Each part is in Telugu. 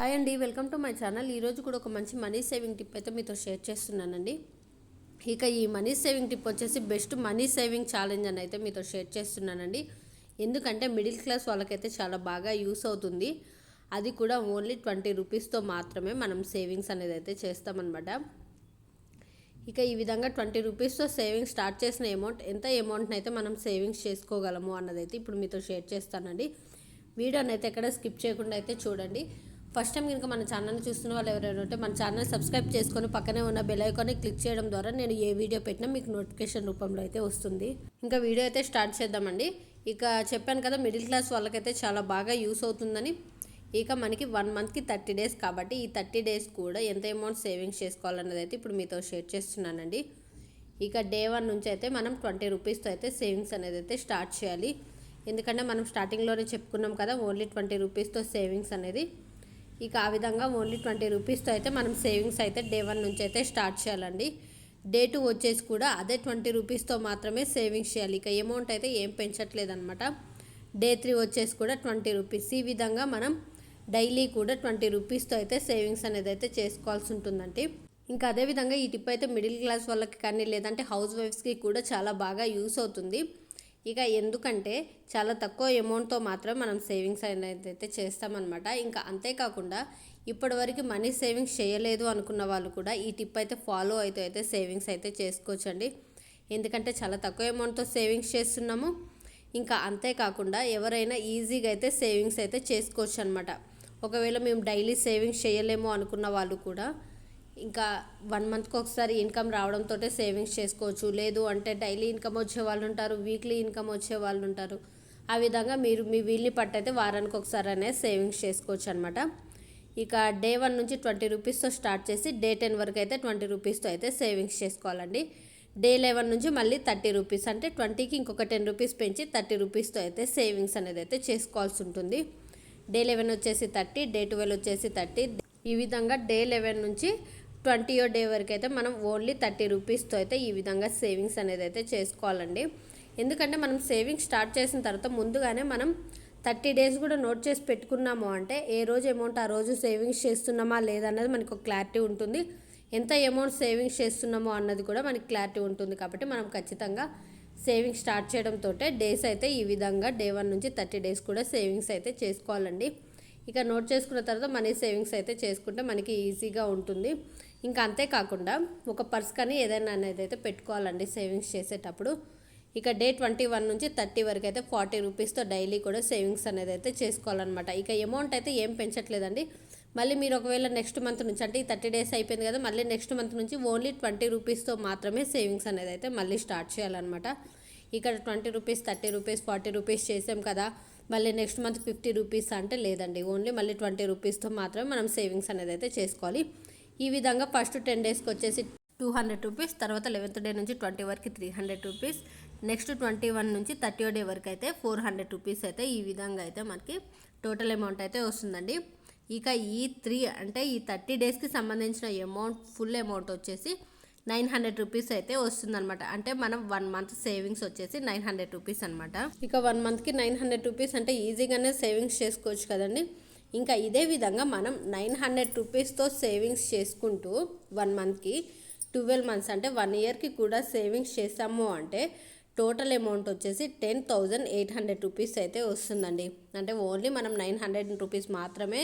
హాయ్ అండి వెల్కమ్ టు మై ఛానల్. ఈరోజు కూడా ఒక మంచి మనీ సేవింగ్ టిప్ అయితే మీతో షేర్ చేస్తున్నానండి. ఇక ఈ మనీ సేవింగ్ టిప్ వచ్చేసి బెస్ట్ మనీ సేవింగ్ ఛాలెంజ్ అని అయితే మీతో షేర్ చేస్తున్నానండి. ఎందుకంటే మిడిల్ క్లాస్ వాళ్ళకైతే చాలా బాగా యూస్ అవుతుంది. అది కూడా ఓన్లీ ట్వంటీ రూపీస్తో మాత్రమే మనం సేవింగ్స్ అనేది అయితే చేస్తామన్నమాట. ఇక ఈ విధంగా ట్వంటీ రూపీస్తో సేవింగ్స్ స్టార్ట్ చేసిన అమౌంట్ ఎంత అమౌంట్ని అయితే మనం సేవింగ్స్ చేసుకోగలము అన్నదైతే ఇప్పుడు మీతో షేర్ చేస్తానండి. వీడియోని అయితే ఎక్కడ స్కిప్ చేయకుండా అయితే చూడండి. ఫస్ట్ టైం కనుక మన ఛానల్ని చూస్తున్న వాళ్ళు ఎవరైనా ఉంటే మన ఛానల్ సబ్స్క్రైబ్ చేసుకొని పక్కనే ఉన్న బెల్ ఐకాన్ని క్లిక్ చేయడం ద్వారా నేను ఏ వీడియో పెట్టినా మీకు నోటిఫికేషన్ రూపంలో అయితే వస్తుంది. ఇంకా వీడియో అయితే స్టార్ట్ చేద్దామండి. ఇక చెప్పాను కదా మిడిల్ క్లాస్ వాళ్ళకైతే చాలా బాగా యూస్ అవుతుందని. ఇక మనకి వన్ మంత్కి థర్టీ డేస్ కాబట్టి ఈ థర్టీ డేస్ కూడా ఎంత అమౌంట్ సేవింగ్స్ చేసుకోవాలన్నది అయితే ఇప్పుడు మీతో షేర్ చేస్తున్నానండి. ఇక డే వన్ నుంచి అయితే మనం ట్వంటీ రూపీస్తో అయితే సేవింగ్స్ అనేది అయితే స్టార్ట్ చేయాలి. ఎందుకంటే మనం స్టార్టింగ్లోనే చెప్పుకున్నాం కదా ఓన్లీ ట్వంటీ రూపీస్తో సేవింగ్స్ అనేది. ఇక ఆ విధంగా ఓన్లీ ట్వంటీ రూపీస్తో అయితే మనం సేవింగ్స్ అయితే డే వన్ నుంచి అయితే స్టార్ట్ చేయాలండి. డే టూ వచ్చేసి కూడా అదే ట్వంటీ రూపీస్తో మాత్రమే సేవింగ్స్ చేయాలి. ఇక అమౌంట్ అయితే ఏం పెంచట్లేదు అనమాట డే త్రీ వచ్చేసి కూడా ట్వంటీ రూపీస్. ఈ విధంగా మనం డైలీ కూడా ట్వంటీ రూపీస్తో అయితే సేవింగ్స్ అనేది అయితే చేసుకోవాల్సి ఉంటుందండి. ఇంకా అదేవిధంగా ఈ టిప్ అయితే మిడిల్ క్లాస్ వాళ్ళకి కానీ లేదంటే హౌస్ వైఫ్స్కి కూడా చాలా బాగా యూస్ అవుతుంది. ఇక ఎందుకంటే చాలా తక్కువ అమౌంట్తో మాత్రం మనం సేవింగ్స్ అనేది అయితే చేస్తామన్నమాట. ఇంకా అంతేకాకుండా ఇప్పటివరకు మనీ సేవింగ్స్ చేయలేదు అనుకున్న వాళ్ళు కూడా ఈ టిప్ అయితే ఫాలో అయితే అయితే సేవింగ్స్ అయితే చేసుకోవచ్చండి. ఎందుకంటే చాలా తక్కువ అమౌంట్తో సేవింగ్స్ చేస్తున్నాము. ఇంకా అంతేకాకుండా ఎవరైనా ఈజీగా అయితే సేవింగ్స్ అయితే చేసుకోవచ్చు అనమాట ఒకవేళ మేము డైలీ సేవింగ్స్ చేయలేము అనుకున్న వాళ్ళు కూడా ఇంకా వన్ మంత్కి ఒకసారి ఇన్కమ్ రావడంతో సేవింగ్స్ చేసుకోవచ్చు. లేదు అంటే డైలీ ఇన్కమ్ వచ్చే వాళ్ళు ఉంటారు వీక్లీ ఇన్కమ్ వచ్చే వాళ్ళు ఉంటారు. ఆ విధంగా మీరు మీ వీల్ని పట్టయితే వారానికి ఒకసారి అనేది సేవింగ్స్ చేసుకోవచ్చు అనమాట ఇక డే వన్ నుంచి ట్వంటీ రూపీస్తో స్టార్ట్ చేసి డే టెన్ వరకు అయితే ట్వంటీ రూపీస్తో అయితే సేవింగ్స్ చేసుకోవాలండి. డే లెవెన్ నుంచి మళ్ళీ థర్టీ రూపీస్ అంటే ట్వంటీకి ఇంకొక టెన్ రూపీస్ పెంచి థర్టీ రూపీస్తో అయితే సేవింగ్స్ అనేది అయితే చేసుకోవాల్సి ఉంటుంది. డే లెవెన్ వచ్చేసి థర్టీ డే ట్వెల్వ్ వచ్చేసి థర్టీ. ఈ విధంగా డే లెవెన్ నుంచి ట్వంటీయో డే వరకు అయితే మనం ఓన్లీ థర్టీ రూపీస్తో అయితే ఈ విధంగా సేవింగ్స్ అనేది అయితే చేసుకోవాలండి. ఎందుకంటే మనం సేవింగ్స్ స్టార్ట్ చేసిన తర్వాత ముందుగానే మనం థర్టీ డేస్ కూడా నోట్ చేసి పెట్టుకున్నాము అంటే ఏ రోజు అమౌంట్ ఆ రోజు సేవింగ్స్ చేస్తున్నామా లేదన్నది మనకు ఒక క్లారిటీ ఉంటుంది. ఎంత అమౌంట్ సేవింగ్స్ చేస్తున్నామో అన్నది కూడా మనకి క్లారిటీ ఉంటుంది కాబట్టి మనం ఖచ్చితంగా సేవింగ్స్ స్టార్ట్ చేయడంతో డేస్ అయితే ఈ విధంగా డే వన్ నుంచి థర్టీ డేస్ కూడా సేవింగ్స్ అయితే చేసుకోవాలండి. ఇక నోట్ చేసుకున్న తర్వాత మనీ సేవింగ్స్ అయితే చేసుకుంటే మనకి ఈజీగా ఉంటుంది. ఇంకా అంతేకాకుండా ఒక పర్స్ కానీ ఏదైనా అనేది అయితే పెట్టుకోవాలండి సేవింగ్స్ చేసేటప్పుడు. ఇక డే ట్వంటీ వన్ నుంచి థర్టీ వరకు అయితే ఫార్టీ రూపీస్తో డైలీ కూడా సేవింగ్స్ అనేది అయితే చేసుకోవాలన్నమాట. ఇక అమౌంట్ అయితే ఏం పెంచట్లేదండి. మళ్ళీ మీరు ఒకవేళ నెక్స్ట్ మంత్ నుంచి అంటే ఈ థర్టీ డేస్ అయిపోయింది కదా మళ్ళీ నెక్స్ట్ మంత్ నుంచి ఓన్లీ ట్వంటీ రూపీస్తో మాత్రమే సేవింగ్స్ అనేది అయితే మళ్ళీ స్టార్ట్ చేయాలన్నమాట. ఇక్కడ twenty rupees thirty rupees forty rupees చేసాం కదా మళ్ళీ నెక్స్ట్ మంత్ ఫిఫ్టీ రూపీస్ అంటే లేదండి. ఓన్లీ మళ్ళీ ట్వంటీ రూపీస్తో మాత్రమే మనం సేవింగ్స్ అనేది అయితే చేసుకోవాలి. ఈ విధంగా ఫస్ట్ టెన్ డేస్కి వచ్చేసి టూ హండ్రెడ్ రూపీస్ తర్వాత లెవెన్త్ డే నుంచి ట్వంటీ వరకు three hundred rupees next twenty one నుంచి థర్టీ డే వరకు అయితే ఫోర్ హండ్రెడ్ రూపీస్ అయితే ఈ విధంగా అయితే మనకి టోటల్ అమౌంట్ అయితే వస్తుందండి. ఇక ఈ త్రీ అంటే ఈ థర్టీ డేస్కి సంబంధించిన అమౌంట్ ఫుల్ అమౌంట్ వచ్చేసి నైన్ హండ్రెడ్ రూపీస్ అయితే వస్తుందన్నమాట. అంటే మనం వన్ మంత్ సేవింగ్స్ వచ్చేసి నైన్ హండ్రెడ్ రూపీస్ అనమాట ఇక వన్ మంత్కి నైన్ హండ్రెడ్ రూపీస్ అంటే ఈజీగానే సేవింగ్స్ చేసుకోవచ్చు కదండి. ఇంకా ఇదే విధంగా మనం నైన్ హండ్రెడ్ రూపీస్తో సేవింగ్స్ చేసుకుంటూ వన్ మంత్కి ట్వెల్వ్ మంత్స్ అంటే వన్ ఇయర్కి కూడా సేవింగ్స్ చేసాము అంటే టోటల్ అమౌంట్ వచ్చేసి ten thousand eight hundred rupees అయితే వస్తుందండి. అంటే ఓన్లీ మనం నైన్ హండ్రెడ్ రూపీస్ మాత్రమే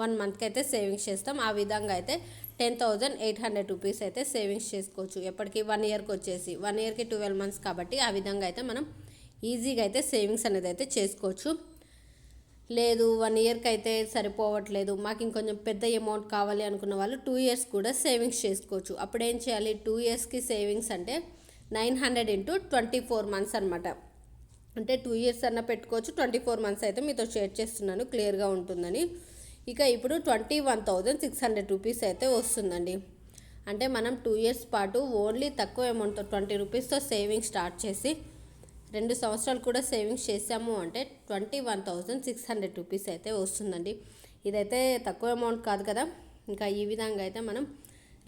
వన్ మంత్కి అయితే సేవింగ్స్ చేస్తాం. ఆ విధంగా అయితే ten thousand eight hundred rupees అయితే సేవింగ్స్ చేసుకోవచ్చు. ఎప్పటికీ వన్ ఇయర్కి వచ్చేసి వన్ ఇయర్కి ట్వెల్వ్ మంత్స్ కాబట్టి ఆ విధంగా అయితే మనం ఈజీగా అయితే సేవింగ్స్ అనేది అయితే చేసుకోవచ్చు. లేదు వన్ ఇయర్కి అయితే సరిపోవట్లేదు మాకు ఇంకొంచెం పెద్ద అమౌంట్ కావాలి అనుకున్న వాళ్ళు టూ ఇయర్స్ కూడా సేవింగ్స్ చేసుకోవచ్చు. అప్పుడు ఏం చేయాలి టూ ఇయర్స్కి సేవింగ్స్ అంటే nine hundred into twenty four months అనమాట అంటే టూ ఇయర్స్ అన్న పెట్టుకోవచ్చు ట్వంటీ ఫోర్ మంత్స్ అయితే మీతో షేర్ చేస్తున్నాను క్లియర్గా ఉంటుందని. ఇక ఇప్పుడు twenty one thousand six hundred rupees అయితే వస్తుందండి. అంటే మనం టూ ఇయర్స్ పాటు ఓన్లీ తక్కువ అమౌంట్తో ట్వంటీ రూపీస్తో సేవింగ్ స్టార్ట్ చేసి రెండు సంవత్సరాలు కూడా సేవింగ్స్ చేసాము అంటే twenty one thousand six hundred rupees అయితే వస్తుందండి. ఇదైతే తక్కువ అమౌంట్ కాదు కదా. ఇంకా ఈ విధంగా అయితే మనం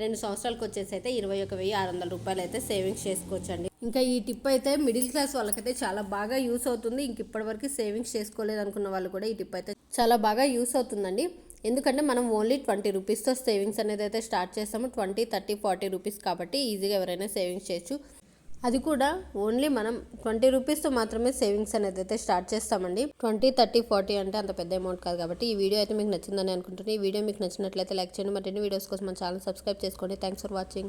రెండు సంవత్సరాలకు వచ్చేసి అయితే ఇరవై ఒక వెయ్యి ఆరు వందల రూపాయలు అయితే సేవింగ్స్ చేసుకోవచ్చండి. ఇంకా ఈ టిప్ అయితే మిడిల్ క్లాస్ వాళ్ళకైతే చాలా బాగా యూస్ అవుతుంది. ఇంక ఇప్పటివరకు సేవింగ్స్ చేసుకోలేదు అనుకున్న వాళ్ళు కూడా ఈ టిప్ అయితే చాలా బాగా యూస్ అవుతుందండి. ఎందుకంటే మనం ఓన్లీ ట్వంటీ రూపీస్తో సేవింగ్స్ అనేది అయితే స్టార్ట్ చేస్తాము. ట్వంటీ థర్టీ ఫార్టీ రూపీస్ కాబట్టి ఈజీగా ఎవరైనా సేవింగ్స్ చేయొచ్చు. అది కూడా ఓన్లీ మనం ట్వంటీ రూపీస్తో మాత్రమే సేవింగ్స్ అనేది అయితే స్టార్ట్ చేస్తామండి. ట్వంటీ థర్టీ ఫార్టీ అంటే అంత పెద్ద అమౌంట్ కాదు కాబట్టి ఈ వీడియో అయితే మీకు నచ్చిందని అనుకుంటున్నాను. ఈ వీడియో మీకు నచ్చినట్లయితే లైక్ చేయండి. మరిన్ని వీడియోస్ కోసం మన ఛానల్ సబ్స్క్రైబ్ చేసుకోండి. Thanks for watching.